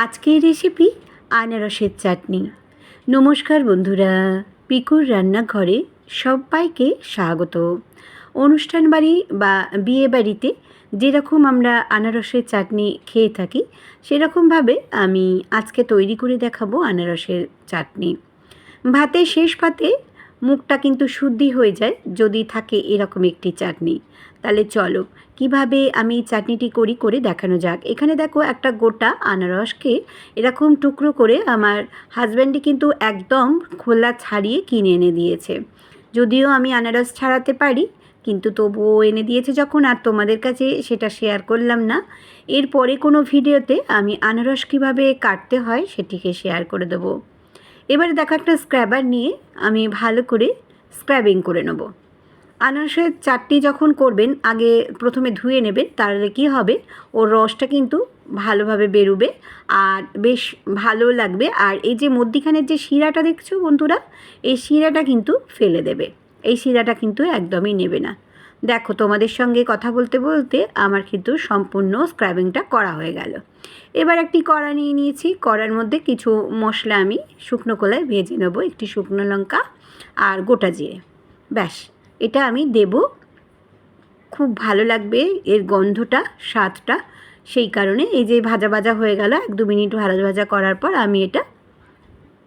আজকের রেসিপি আনারসের চাটনি। নমস্কার বন্ধুরা, পিকুর রান্নাঘরে সবাইকে স্বাগত। অনুষ্ঠান বাড়ি বা বিয়ে বাড়িতে যেরকম আমরা আনারসের চাটনি খেয়ে থাকি, সেরকমভাবে আমি আজকে তৈরি করে দেখাবো আনারসের চাটনি। ভাতে শেষ পাতে মুখটা কিন্তু শুদ্ধি হয়ে যায় যদি থাকে এরকম একটি চাটনি। তাহলে চলো, কীভাবে আমি চাটনিটি করি করে দেখানো যাক। এখানে দেখো একটা গোটা আনারসকে এরকম টুকরো করে আমার হাজব্যান্ডই কিন্তু একদম খোলা ছাড়িয়ে কিনে এনে দিয়েছে। যদিও আমি আনারস ছাড়াতে পারি, কিন্তু তবুও এনে দিয়েছে যখন আর তোমাদের কাছে সেটা শেয়ার করলাম না। এরপরে কোনো ভিডিওতে আমি আনারস কীভাবে কাটতে হয় সেটিকে শেয়ার করে দেবো। এবারে দেখো একটা স্ক্র্যাবার নিয়ে আমি ভালো করে স্ক্র্যাবিং করে নেব। আনারসের চাটনি যখন করবেন, আগে প্রথমে ধুয়ে নেবেন, তাহলে কী হবে? ওর রসটা কিন্তু ভালোভাবে বেরোবে আর বেশ ভালো লাগবে। আর এই যে মধ্যিখানের যে শিরাটা দেখছ বন্ধুরা, এই শিরাটা কিন্তু ফেলে দেবে। এই শিরাটা কিন্তু একদমই নেবে না। দেখো, তোমাদের সঙ্গে কথা বলতে বলতে আমার কিন্তু সম্পূর্ণ স্ক্রাবিংটা করা হয়ে গেল। এবার একটি কড়া নিয়ে নিয়েছি। কড়ার মধ্যে কিছু মশলা আমি শুকনো কলায় ভেজে নেব, একটি শুকনো লঙ্কা আর গোটা জিরে। ব্যাস, এটা আমি দেব। খুব ভালো লাগবে, এর গন্ধটা, স্বাদটা, সেই কারণে এই যে ভাজা ভাজা হয়ে গেল, এক দু মিনিট ভাজা ভাজা করার পর আমি এটা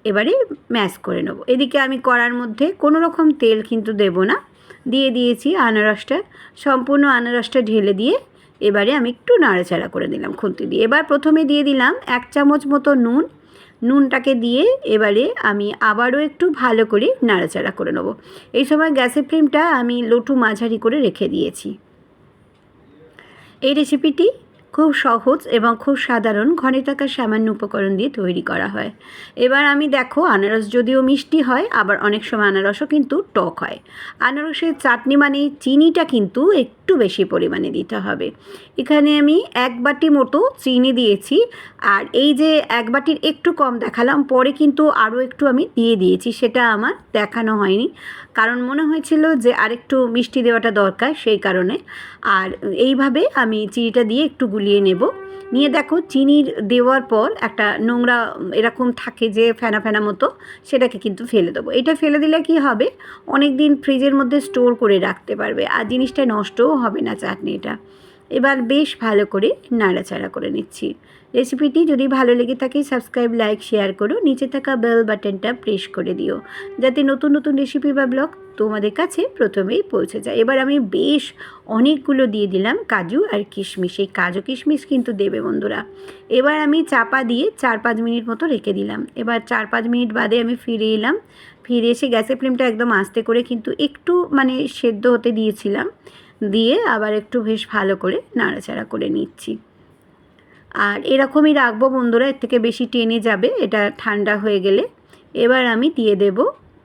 এবারে ম্যাশ করে নেব। এদিকে আমি কড়ার মধ্যে কোনো রকম তেল কিন্তু দেব না। দিয়ে দিয়েছি আনারসটা, সম্পূর্ণ আনারসটা ঢেলে দিয়ে এবারে আমি একটু নাড়াচাড়া করে দিলাম খুন্তি দিয়ে। এবার প্রথমে দিয়ে দিলাম এক চামচ মতো নুন। নুনটাকে দিয়ে এবারে আমি আবারও একটু ভালো করে নাড়াচাড়া করে নেব। এই সময় গ্যাসের ফ্লেমটা আমি লটু মাঝারি করে রেখে দিয়েছি। এই রেসিপিটি খুব সহজ এবং খুব সাধারণ ঘরে থাকা সামান্য উপকরণ দিয়ে তৈরি করা হয়। এবার আমি দেখো আনারস যদিও মিষ্টি হয়, আবার অনেক সময় আনারসও কিন্তু টক হয়। আনারসের চাটনি মানে চিনিটা কিন্তু একটু বেশি পরিমাণে দিতে হবে। এখানে আমি এক বাটি মতো চিনি দিয়েছি, আর এই যে এক বাটির একটু কম দেখালাম, পরে কিন্তু আরও একটু আমি দিয়ে দিয়েছি, সেটা আমার দেখানো হয়নি। কারণ মনে হয়েছিল যে আরেকটু মিষ্টি দেওয়াটা দরকার সেই কারণে। আর এইভাবে আমি চিনিটা দিয়ে একটু গুলিয়ে নেব। নিয়ে দেখো চিনির দেওয়ার পর একটা নোংরা এরকম থাকে যে ফেনা ফেনা মতো, সেটাকে কিন্তু ফেলে দেবো। এটা ফেলে দিলে কি হবে? অনেক দিন ফ্রিজের মধ্যে স্টোর করে রাখতে পারবে। আর জিনিসটা নষ্টও হবে না চাটনিটা। এবার বেশ ভালো করে নাড়াচাড়া করে নিচ্ছি। রেসিপিটি যদি ভালো লেগে থাকে, সাবস্ক্রাইব, লাইক, শেয়ার করো। নিচে থাকা বেল বাটনটা প্রেস করে দিও, যাতে নতুন নতুন রেসিপি বা ব্লগ তোমাদের কাছে প্রথমেই পৌঁছে যায়। এবার আমি বেশ অনেকগুলো দিয়ে দিলাম কাজু আর কিশমিশ। এই কাজু কিশমিশ কিন্তু দেবে বন্ধুরা। এবার আমি চাপা দিয়ে চার পাঁচ মিনিট মতো রেখে দিলাম। এবার চার পাঁচ মিনিট বাদে আমি ফিরে এলাম। ফিরে এসে গ্যাসের ফ্লেমটা একদম আস্তে করে কিন্তু একটু মানে সেদ্ধ হতে দিয়েছিলাম। দিয়ে আবার একটু বেশ ভালো করে নাড়াচাড়া করে নিচ্ছি। আর এরকমই রাখব বন্ধুরা, এর থেকে বেশি টেনে যাবে, এটা ঠান্ডা হয়ে গেলে। এবার আমি দিয়ে দেব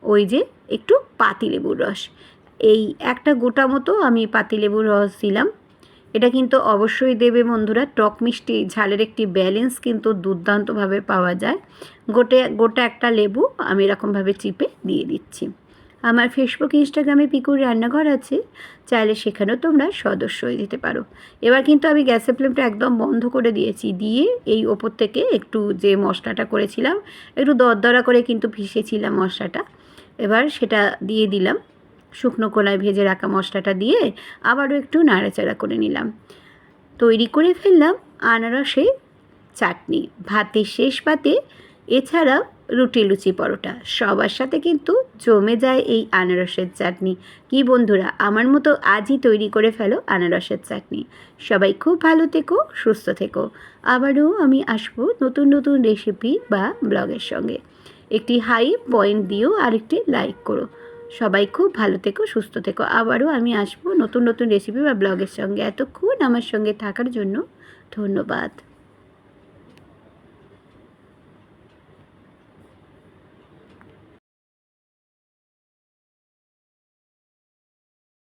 ওই যে একটু পাতিলেবুর রস। এই একটা গোটা মতো আমি পাতিলেবুর রস দিলাম। এটা কিন্তু অবশ্যই দেবে বন্ধুরা, টক মিষ্টি ঝালের একটি ব্যালেন্স কিন্তু দুর্দান্তভাবে পাওয়া যায়। গোটে, গোটা একটা লেবু আমি এরকমভাবে চিপে দিয়ে দিচ্ছি। আমার ফেসবুক ইনস্টাগ্রামে পিকুর রান্নাঘর আছে। চাইলে সেখানেও তোমরা সদস্য হয়ে যেতে পারো। এবার কিন্তু আমি গ্যাসের ফ্লেমটা একদম বন্ধ করে দিয়েছি। দিয়ে এই ওপর থেকে একটু যে মশলাটা করেছিলাম, একটু দরদরা করে কিন্তু ভিসেছিলাম মশলাটা। এবার সেটা দিয়ে দিলাম। শুকনো কলায় ভেজে রাখা মশলাটা দিয়ে আবারও একটু নাড়াচাড়া করে নিলাম। তৈরি করে ফেললাম আনারসে চাটনি। ভাতের শেষ পাতে এছাড়াও রুটি, লুচি, পরোটা। সবার সাথে কিন্তু জমে যায় এই আনারসের চাটনি। কি বন্ধুরা, আমার মতো আজই তৈরি করে ফেলো আনারসের চাটনি। সবাই খুব ভালো থেকো, সুস্থ থেকো। আবারও আমি আসব নতুন নতুন রেসিপি বা ব্লগের সঙ্গে। একটি হাই পয়েন্ট দিও আর একটি লাইক করো। সবাই খুব ভালো থেকো, সুস্থ থেকো। আবারও আমি আসব নতুন নতুন রেসিপি বা ব্লগের সঙ্গে। এতক্ষণ আমার সঙ্গে থাকার জন্য ধন্যবাদ।